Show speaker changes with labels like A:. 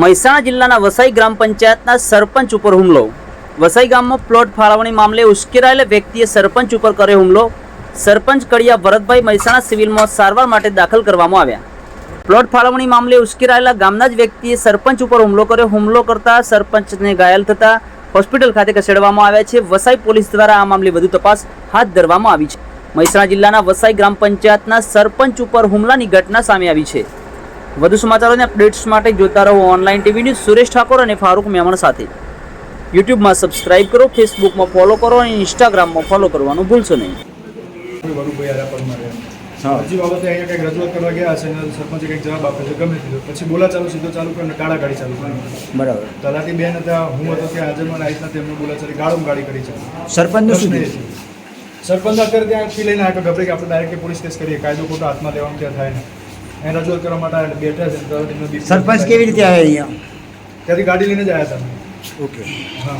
A: મહેસાણા જિલ્લાના વસાઈ ગ્રામ પંચાયતના સરપંચ ઉપર હુમલો. વસાઈ ગામમાં પ્લોટ ફાળવણી મામલે ઉશ્કેરાયેલા વ્યક્તિએ સરપંચ ઉપર કર્યો હુમલો. સરપંચ કડિયા ભરતભાઈ મહેસાણા સિવિલમાં સારવાર માટે દાખલ કરવામાં આવ્યા. પ્લોટ ફાળવણી મામલે ઉશ્કેરાયેલા ગામના જ વ્યક્તિએ સરપંચ ઉપર હુમલો કર્યો. હુમલો કરતા સરપંચને ઘાયલ થતા હોસ્પિટલ ખાતે ખસેડવામાં આવ્યા છે. વસાઈ પોલીસ દ્વારા આ મામલે વધુ તપાસ હાથ ધરવામાં આવી છે. મહેસાણા જિલ્લાના વસાઈ ગ્રામ પંચાયતના સરપંચ ઉપર હુમલાની ઘટના સામે આવી છે. વધુ સમાચારોને અપડેટ્સ માટે જોતા રહો online TV news. Suresh Thakor અને ફારૂક મેમણ સાથે. યુટ્યુબમાં સબસ્ક્રાઇબ કરો ફેસબુકમાં ફોલો કરો અને ઇન્સ્ટાગ્રામમાં ફોલો કરવાનું ભૂલશો નહીં.
B: હજી બાબતે અહીંયા કંઈક રજૂઆત કરવા ગયા હશે અને સરપંચે કંઈક જવાબ આપ્યો છે ગમે તે પછી બોલા ચાલુ સીધો ચાલુ કરીને કાળા ગાડી ચાલુ કરી.
C: બરાબર.
B: તલાટી બેન હતા હું હતો ત્યાં હાજરમાં આ રીતના તેમનું બોલા ચાલી ગાળું ગાડી કરી છે.
C: સરપંચ શું?
B: છે. સરપંચ અત્યારે ત્યાંથી લઈને આગળ ગભરે કે આપણે ડાયરેક્ટ પોલીસ કેસ કરીએ. કાયદો ખોટો હાથમાં લેવાનું ત્યાં થાય ને. એને રજૂઆત કરવા માટે બેઠા છે
C: સરપંચ કેવી રીતે આવ્યા અહીંયા?
B: ત્યાંથી ગાડી લઈને જ આવ્યા હતા
C: ઓકે.
B: હા.